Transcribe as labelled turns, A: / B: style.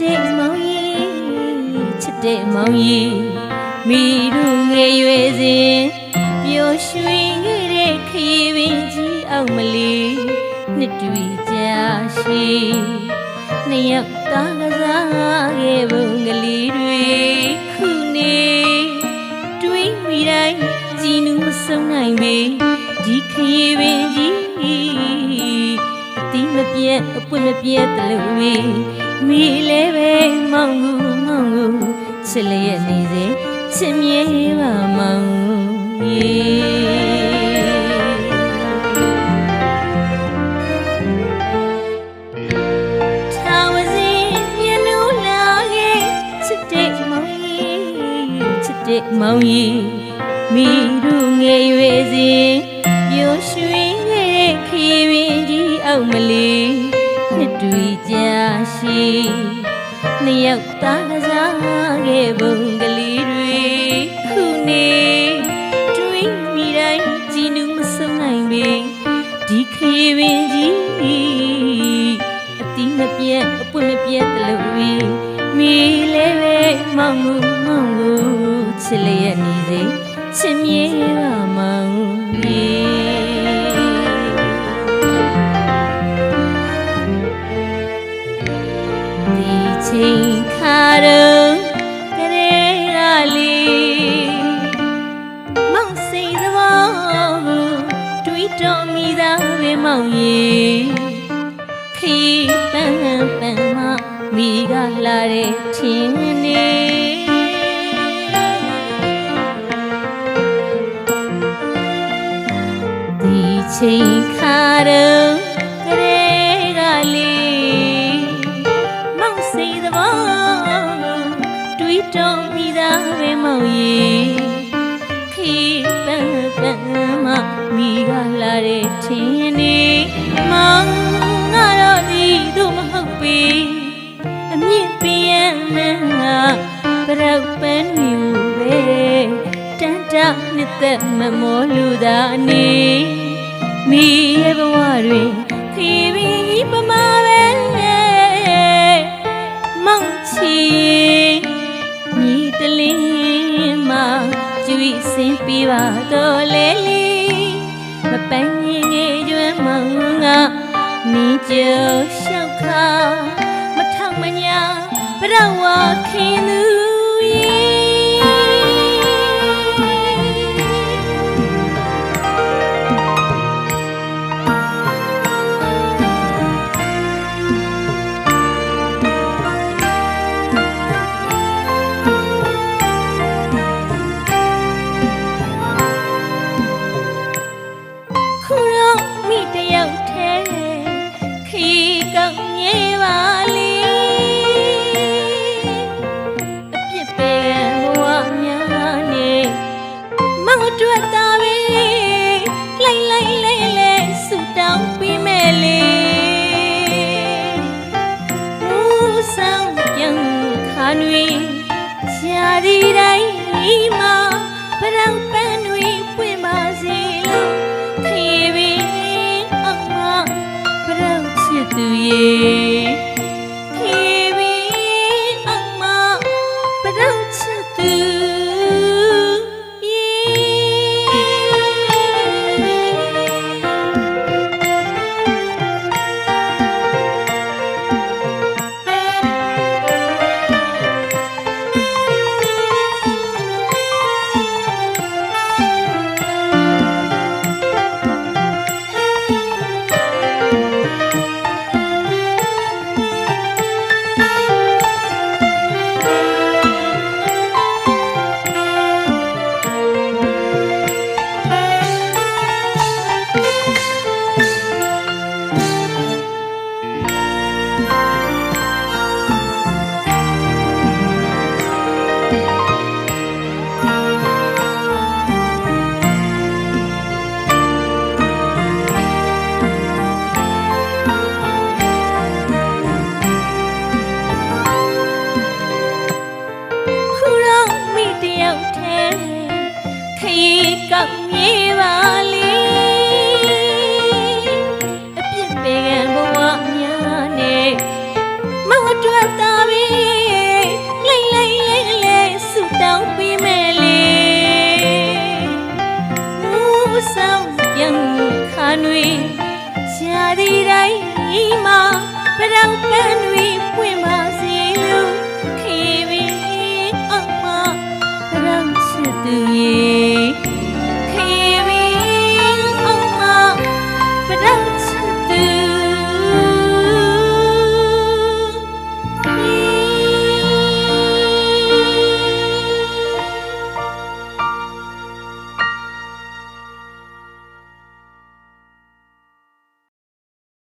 A: တဲ့မောင်ကြီးချစ်တဲ့မောင်ကြီးမိတို့ငယ်ရွယ်စဉ်ပျော်ရွှင်ခဲ့တဲ့ခရီးပင်ကြီးအောင်မလီနှစ်တူကြာရှိနှစ်ယောက်သားကစားခဲ့ပုံကလေးတွေခုနေတွေးမိတိုင်းကြည်နူးမဆုံးနိုင်ပေဒီခရီးပင်ကြီးအတိမပြတ်အပွင့်မပြတ်တလို့ပဲ မိလဲပဲမောင်ကူမောင်ကူချစ်လျက်နေစေချစ်မြဲပါမောင်ရေထာဝစဉ်မြနူလာခဲ့ချစ်တဲ့မောင်ကြီးချစ်တဲ့မောင်ကြီးမိတို့ငယ်ရွယ်စဉ်ပျော်ရွှင်ခဲ့တဲ့ခရီးပင်ကြီးအောင်မလီနှစ်တူကြာ ရှိနှစ်ယောက်သားကစားခဲ့ပုံကလေးတွေခုနေတွေးမိတိုင်းကြည်နူးမဆုံးနိုင်ပေဒီခရီးပင်ကြီးအတိမပြတ်အပွင့်မပြတ်တလို့ဝီမိလဲပဲမောင်ကိုမောင်ကိုချစ်လျက်နေစေချစ်မြေပါမောင် လာတဲ့ထင်းနေဒီချိန်ခါတော့ကလေးကလေးမောင်စိတ်သဘောတွေးတော်မိသားပဲမောင်ရေခီးပန်းပန်းမမိကလာတဲ့ထင်းနေ ပရောက်ပန်းမျိုးပဲတန်တနှစ်သက်မမောလူသားနေမိရဲ့ဘဝတွင်ခီးပြီးပမာပဲမောင်ချီညီတလင်းမှာကျွေးစင်ပြပါတော့လေလီမပန်းငယ်ငယ်ကျွမ်းမောင်ငါနီကျလျှောက်ခါမထောင်မညာဘရ ဝ ခါနွေရှားဒီတိုင်းမှာဘရောက်ပန်းတွေပွ ပေးပါလေအပြစ်ပေးခံဘဝများနဲ့မဟုတ်တော့တာပဲလိမ့်လိမ့်လဲလဲဆူတောင်းပေးမယ်လေဦးဆောင်ပြန်ခါနွေရှာဒီတိုင်းမှာပရောင်ပန်းတွေပွင့်ပါစေလို့ခေဘ